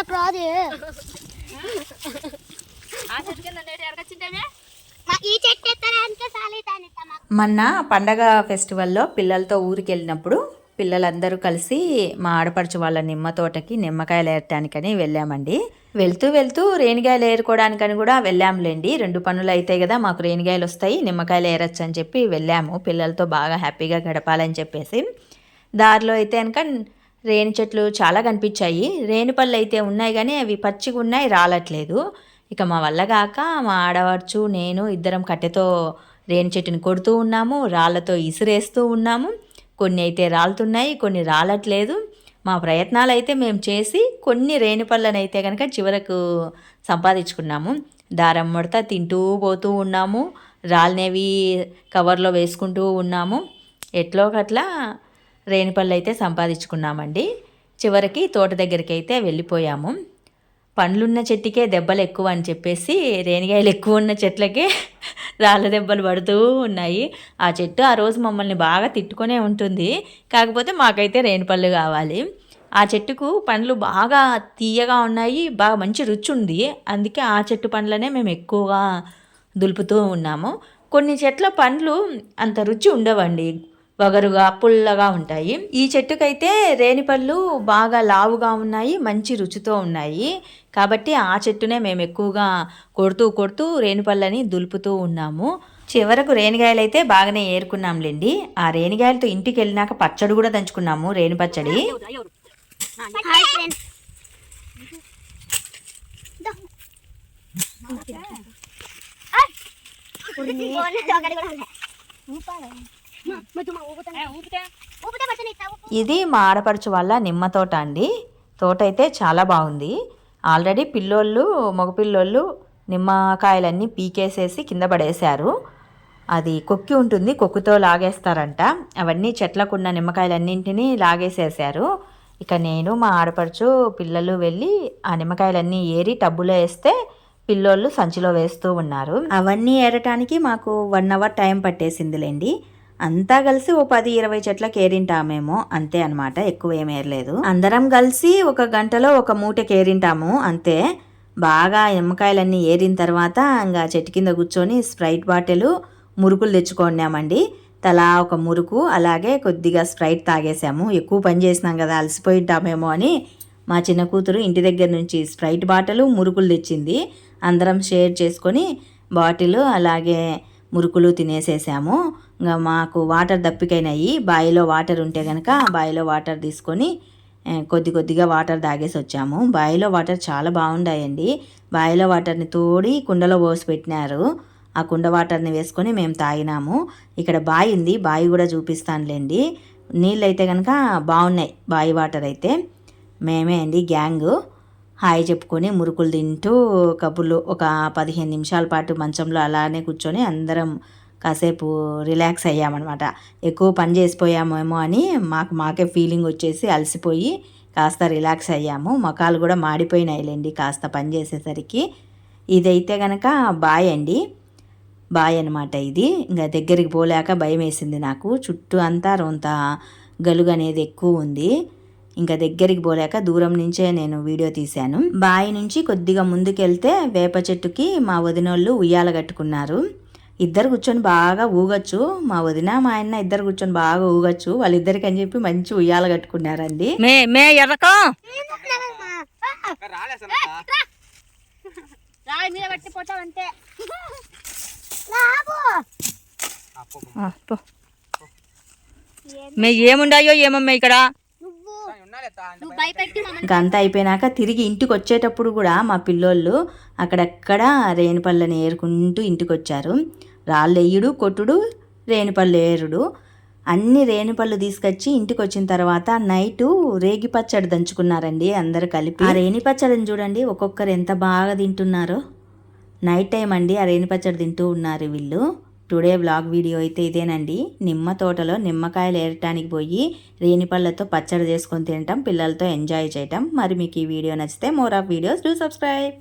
నాకు రాదు. మొన్న పండగ ఫెస్టివల్లో పిల్లలతో ఊరికి వెళ్ళినప్పుడు పిల్లలందరూ కలిసి మా ఆడపడుచు వాళ్ళ నిమ్మ తోటకి నిమ్మకాయలు ఏరటానికని వెళ్ళామండి. వెళ్తూ వెళ్తూ రేణిగాయలు ఏరుకోవడానికని కూడా వెళ్ళాంలేండి. రెండు పనులు అవుతాయి కదా మాకు రేణిగాయలు వస్తాయి నిమ్మకాయలు ఏరచ్చు అని చెప్పి వెళ్ళాము. పిల్లలతో బాగా హ్యాపీగా గడపాలని చెప్పేసి. దారిలో అయితే కనుక రేణి చెట్లు చాలా కనిపించాయి. రేణిపళ్ళు అయితే ఉన్నాయి కానీ అవి పచ్చిగా ఉన్నాయి రాలట్లేదు. ఇక మా వల్ల కాక మా ఆడవచ్చు నేను ఇద్దరం కట్టెతో రేణి చెట్టుని కొడుతూ ఉన్నాము రాళ్ళతో ఇసిరేస్తూ ఉన్నాము. కొన్ని అయితే రాలుతున్నాయి కొన్ని రాలట్లేదు. మా ప్రయత్నాలు అయితే మేము చేసి కొన్ని రేణిపళ్ళని అయితే కనుక చివరకు సంపాదించుకున్నాము. దారం ముడత తింటూ పోతూ ఉన్నాము. రాళ్ళనేవి కవర్లో వేసుకుంటూ ఉన్నాము. ఎట్లో ఒకట్లా రేణిపళ్ళు అయితే సంపాదించుకున్నామండి. చివరికి తోట దగ్గరికి అయితే వెళ్ళిపోయాము. పండ్లున్న చెట్టుకే దెబ్బలు ఎక్కువ అని చెప్పేసి రేణిగాయలు ఎక్కువ ఉన్న చెట్లకే రాళ్ళ దెబ్బలు పడుతూ ఉన్నాయి. ఆ చెట్టు ఆ రోజు మమ్మల్ని బాగా తిట్టుకునే ఉంటుంది. కాకపోతే మాకైతే రేణిపళ్ళు కావాలి. ఆ చెట్టుకు పండ్లు బాగా తీయగా ఉన్నాయి బాగా మంచి రుచి ఉంది. అందుకే ఆ చెట్టు పండ్లనే మేము ఎక్కువగా దులుపుతూ ఉన్నాము. కొన్ని చెట్ల పండ్లు అంత రుచి ఉండవండి. వగరుగా పుల్లగా ఉంటాయి. ఈ చెట్టుకైతే రేణిపళ్ళు బాగా లావుగా ఉన్నాయి మంచి రుచితో ఉన్నాయి. కాబట్టి ఆ చెట్టునే మేము ఎక్కువగా కొడుతూ కొడుతూ రేణిపళ్ళని దులుపుతూ ఉన్నాము. చివరకు రేణిగాయలు అయితే బాగానే ఏరుకున్నాంలేండి. ఆ రేణిగాయలతో ఇంటికి వెళ్ళినాక పచ్చడి కూడా దంచుకున్నాము రేణి పచ్చడి. ఊపితే ఇది మా ఆడపడుచు వాళ్ళ నిమ్మ తోట అండి. తోట అయితే చాలా బాగుంది. ఆల్రెడీ పిల్లోళ్ళు మగపిల్లోళ్ళు నిమ్మకాయలన్నీ పీకేసేసి కింద పడేశారు. అది కొక్కి ఉంటుంది కొక్కుతో లాగేస్తారంట. అవన్నీ చెట్లకున్న నిమ్మకాయలన్నింటినీ లాగేసేసారు. ఇక నేను మా ఆడపడుచు పిల్లలు వెళ్ళి ఆ నిమ్మకాయలన్నీ ఏరి టబ్బులో వేస్తే పిల్లోళ్ళు సంచిలో వేస్తూ ఉన్నారు. అవన్నీ ఏరటానికి మాకు వన్ అవర్ టైం పట్టేసిందిలేండి. అంతా కలిసి ఓ పది ఇరవై చెట్లకి ఏరింటామేమో అంతే అనమాట ఎక్కువ ఏం ఏరలేదు. అందరం కలిసి ఒక గంటలో ఒక మూటకి ఏరింటాము అంతే. బాగా నిమ్మకాయలన్నీ ఏరిన తర్వాత ఇంకా చెట్టు కింద కూర్చొని స్ప్రైట్ బాటిల్ మురుకులు తెచ్చుకున్నామండి. తలా ఒక మురుకు అలాగే కొద్దిగా స్ప్రైట్ తాగేసాము. ఎక్కువ పని చేసినాం కదా అలసిపోయి ఉంటామేమో అని మా చిన్న కూతురు ఇంటి దగ్గర నుంచి స్ప్రైట్ బాటిల్ మురుకులు తెచ్చింది. అందరం షేర్ చేసుకొని బాటిల్ అలాగే మురుకులు తినేసేసాము. ఇంకా మాకు వాటర్ దప్పికైనాయి. బావిలో వాటర్ ఉంటే కనుక బావిలో వాటర్ తీసుకొని కొద్ది కొద్దిగా వాటర్ తాగేసి వచ్చాము. బావిలో వాటర్ చాలా బాగుండాయండి. బావిలో వాటర్ని తోడి కుండలో పోసి పెట్టినారు. ఆ కుండ వాటర్ని వేసుకొని మేము తాగినాము. ఇక్కడ బావి ఉంది. బావి కూడా చూపిస్తానులేండి. నీళ్ళు అయితే కనుక బాగున్నాయి. బావి వాటర్ అయితే. మేమే అండి గ్యాంగు. హాయ్ చెప్పుకొని మురుకులు తింటూ కబుర్లు ఒక పదిహేను నిమిషాల పాటు మంచంలో అలానే కూర్చొని అందరం కాసేపు రిలాక్స్ అయ్యామన్నమాట. ఎక్కువ పని చేసిపోయామేమో అని మాకు మాకే ఫీలింగ్ వచ్చేసి అలసిపోయి కాస్త రిలాక్స్ అయ్యాము. మొఖాలు కూడా మాడిపోయినాయిలేండి కాస్త పని చేసేసరికి. ఇదైతే కనుక బాయ్ అండి. బాయ్ అనమాట ఇది. ఇంకా దగ్గరికి పోలేక భయం వేసింది నాకు. చుట్టూ అంతా రొంత గలుగు అనేది ఎక్కువ ఉంది. ఇంకా దగ్గరికి పోలేక దూరం నుంచే నేను వీడియో తీశాను. బావి నుంచి కొద్దిగా ముందుకెళ్తే వేప చెట్టుకి మా వదినోళ్ళు ఉయ్యాల కట్టుకున్నారు. ఇద్దరు కూర్చొని బాగా ఊగొచ్చు. మా వదిన మా ఆయన ఇద్దరు కూర్చొని బాగా ఊగొచ్చు. వాళ్ళిద్దరికి అని చెప్పి మంచి ఉయ్యాల కట్టుకున్నారండి. మే మే ఎర్రకం! మే ఏముండాయో ఏమమ్మా ఇక్కడ? అంతా అయిపోయినాక తిరిగి ఇంటికి వచ్చేటప్పుడు కూడా మా పిల్లోళ్ళు అక్కడక్కడ రేణిపళ్ళని ఏరుకుంటూ ఇంటికి వచ్చారు రాళ్ళు వేయుడు కొట్టుడు రేణిపళ్ళు ఏరుడు. అన్ని రేణిపళ్ళు తీసుకొచ్చి ఇంటికి వచ్చిన తర్వాత నైటు రేగి పచ్చడి దంచుకున్నారండి అందరు కలిపి. ఆ రేణి పచ్చడిని చూడండి ఒక్కొక్కరు ఎంత బాగా తింటున్నారో. నైట్ టైం అండి ఆ రేణి పచ్చడి తింటూ ఉన్నారు వీళ్ళు. టుడే వ్లాగ్ వీడియో అయితే ఇదేనండి. నిమ్మ తోటలో నిమ్మకాయలు ఏరటానికి పోయి రేణిపళ్ళతో పచ్చడి చేసుకొని తినటం పిల్లలతో ఎంజాయ్ చేయటం. మరి మీకు ఈ వీడియో నచ్చితే more of videos. Do subscribe